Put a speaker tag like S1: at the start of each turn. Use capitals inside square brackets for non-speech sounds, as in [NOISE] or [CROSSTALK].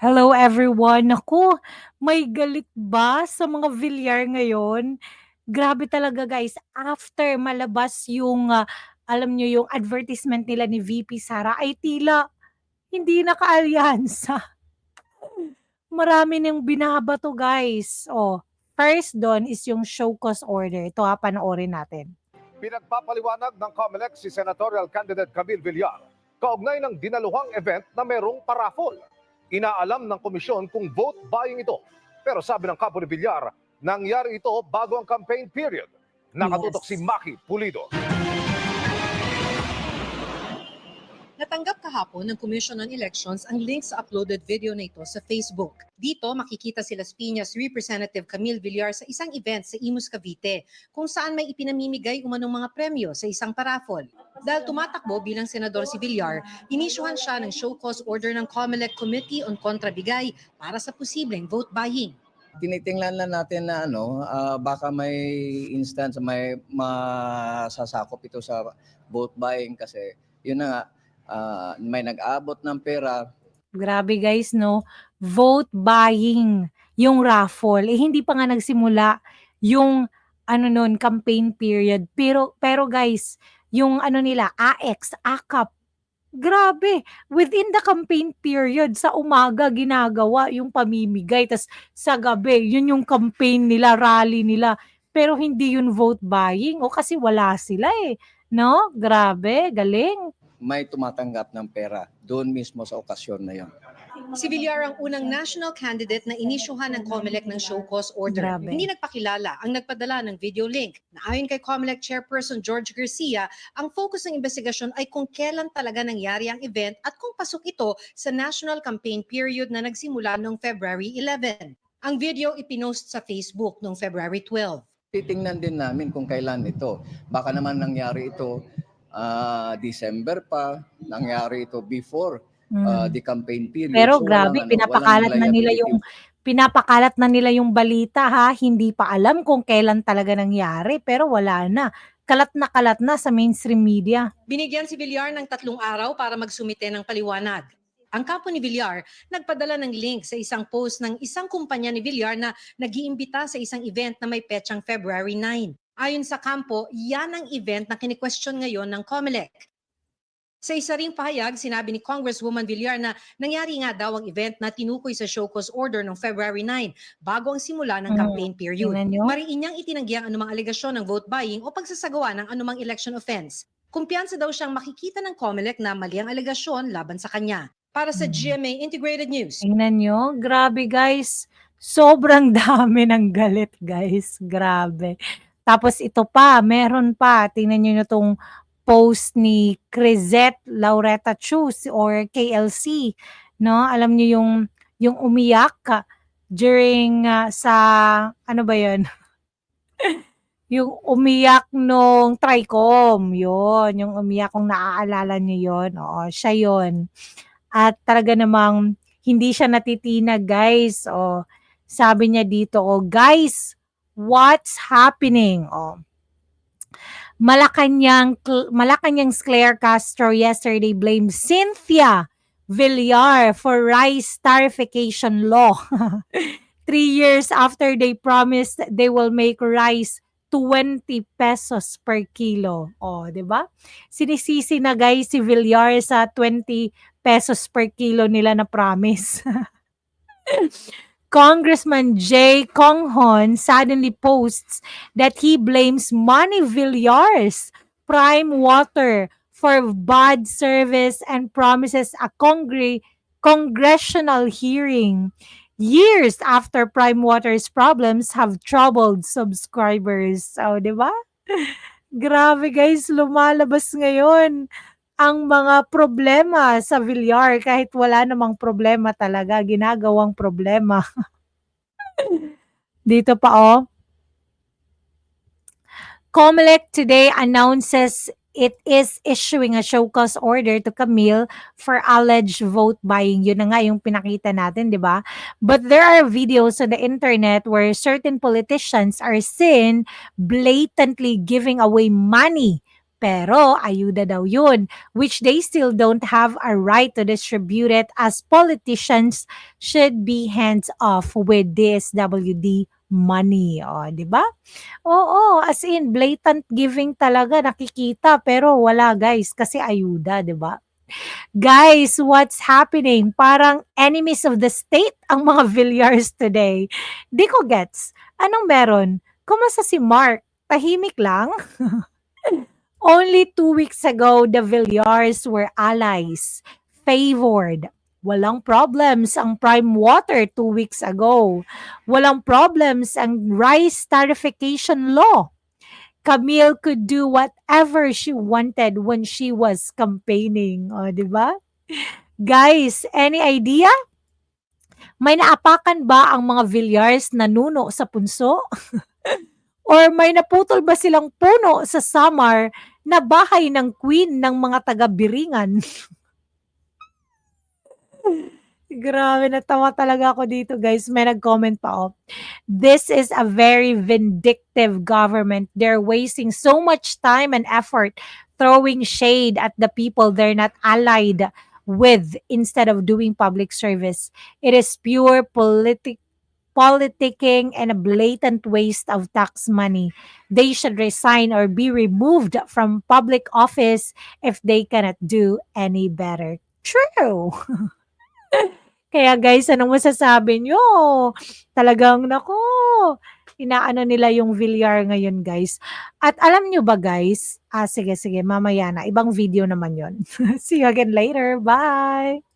S1: Hello everyone. Naku, may galit ba sa mga Villar ngayon? Grabe talaga guys, after malabas yung, ah, alam niyo yung advertisement nila ni VP Sara ay tila hindi na kaalyansa. Marami ng binabato guys. Oh, first dun is yung show cause order. Ito ha, panoorin natin.
S2: Pinagpapaliwanag ng COMELEC si Senatorial Candidate Camille Villar kaugnay ng dinaluhang event na merong parafol. Inaalam ng komisyon kung vote buying ito. Pero sabi ng kapo ni Villar, nangyari ito bago ang campaign period. Nakatutok
S1: Yes.
S2: si Maki Pulido.
S3: Natanggap kahapon ng Commission on Elections ang link sa uploaded video na ito sa Facebook. Dito makikita si Las Piñas Representative Camille Villar sa isang event sa Imus, Cavite, kung saan may ipinamimigay umanong mga premyo sa isang paraffol. Dahil tumatakbo bilang senador si Villar, inisyuhan siya ng show cause order ng COMELEC Committee on Kontrabigay para sa posibleng vote buying.
S4: tinitingnan lang natin na ano, ah, baka may instance may masasakop ito sa vote buying kasi yun na nga, ah, may nag-abot ng pera,
S1: Grabe guys, no? Vote buying, yung raffle. Eh, hindi pa nga nagsimula yung ano nun, campaign period. Pero, pero guys, yung ano nila, AX, AKAP, grabe. Within the campaign period, sa umaga ginagawa yung pamimigay. tas sa gabi, yun yung campaign nila, rally nila. Pero hindi yun vote buying. O kasi wala sila eh. No? Grabe, galing.
S4: may tumatanggap ng pera doon mismo sa okasyon na yon.
S3: Si Villar ang unang national candidate na inisyuhan ng COMELEC ng show cause order.
S1: Grabe.
S3: Hindi nagpakilala ang nagpadala ng video link. Na ayon kay COMELEC Chairperson George Garcia, ang focus ng investigasyon ay kung kailan talaga nangyari ang event at kung pasok ito sa national campaign period na nagsimula noong February 11. Ang video ipinost sa Facebook noong February 12.
S4: Titingnan din namin kung kailan ito. Baka naman nangyari ito ah, December pa, nangyari ito before
S1: Mm.
S4: ah, the campaign period.
S1: Pero
S4: So,
S1: grabe,
S4: walang ano,
S1: pinapakalat
S4: walang
S1: na nila yung pinapakalat na nila yung balita ha, hindi pa alam kung kailan talaga nangyari, pero wala na. Kalat na kalat na sa mainstream media.
S3: Binigyan si Villar ng tatlong araw para magsumite ng paliwanag. Ang kapo ni Villar nagpadala ng link sa isang post ng isang kumpanya ni Villar na nag-iimbita sa isang event na may petsang February 9. Ayon sa kampo, yan ang event na kini-question ngayon ng COMELEC. Sa isa ring pahayag, sinabi ni Congresswoman Villar na nangyari nga daw ang event na tinukoy sa show cause order noong February 9 bago ang simula ng
S1: Mm,
S3: campaign period. Mariin niyang itinanggi ang anumang alegasyon ng vote buying o pagsasagawa ng anumang election offense. Kumpiyansa daw siyang makikita ng COMELEC na mali ang alegasyon laban sa kanya. Para sa
S1: Mm.
S3: GMA Integrated News,
S1: Tingnan nyo, grabe guys. Sobrang [LAUGHS] dami ng galit guys. Grabe. Tapos ito pa, meron pa. Tingnan nyo na tong post ni Crisette Laureta Chu si- or KLC. No? Alam nyo yung, yung umiyak during ah, sa, ano ba yun? [LAUGHS] yung umiyak nung Tricom. Yun, yung umiyak kung naaalala nyo yun. Oo, siya yun. At talaga namang hindi siya natitinag, guys. O, sabi niya dito, oh, guys, what's happening? Oh. Malacanang, Malacanang's Claire Castro yesterday blamed Cynthia Villar for rice tarification law. [LAUGHS] Three years after they promised they will make rice 20 pesos per kilo. Oh, 'di ba? Sinisisi na guys si Villar sa 20 pesos per kilo nila na promise. [LAUGHS] Congressman Jay Konghon suddenly posts that he blames Money Villar's Prime Water for bad service and promises a congre- congressional hearing years after Prime Water's problems have troubled subscribers. So, di ba? [LAUGHS] Grabe guys, lumalabas ngayon ang mga problema sa Villar kahit wala namang problema talaga, ginagawang problema. [LAUGHS] Dito pa oh. COMELEC today announces it is issuing a show cause order to Camille for alleged vote buying. Yun na nga yung pinakita natin, di ba? But there are videos on the internet where certain politicians are seen blatantly giving away money Pero ayuda daw yun, which they still don't have a right to distribute it as politicians should be hands off with DSWD money. O, di ba? Oo, as in, blatant giving talaga, nakikita. Pero wala guys, kasi ayuda, di ba? Guys, what's happening? Parang enemies of the state ang mga [LAUGHS] Villars today. Di ko gets. Anong meron? Kumusta si Mark? Tahimik lang? [LAUGHS] Only two weeks ago, the Villars were allies, favored. Walang problems ang prime water two weeks ago. Walang problems ang rice tarification law. Camille could do whatever she wanted when she was campaigning. O, di ba? Guys, any idea? May naapakan ba ang mga Villars na nuno sa punso? [LAUGHS] Or may naputol ba silang puno sa Samar na bahay ng queen ng mga taga-Biringan? [LAUGHS] Grabe, natawa talaga ako dito guys. May nag-comment pa oh. This is a very vindictive government. They're wasting so much time and effort throwing shade at the people they're not allied with instead of doing public service. It is pure politic politicking and a blatant waste of tax money. They should resign or be removed from public office if they cannot do any better. True. [LAUGHS] Kaya guys, anong masasabi nyo? Talagang, nako, inaano nila yung Villar ngayon guys. At alam nyo ba guys, ah sige sige, mamaya na, ibang video naman yon [LAUGHS] See you again later, bye!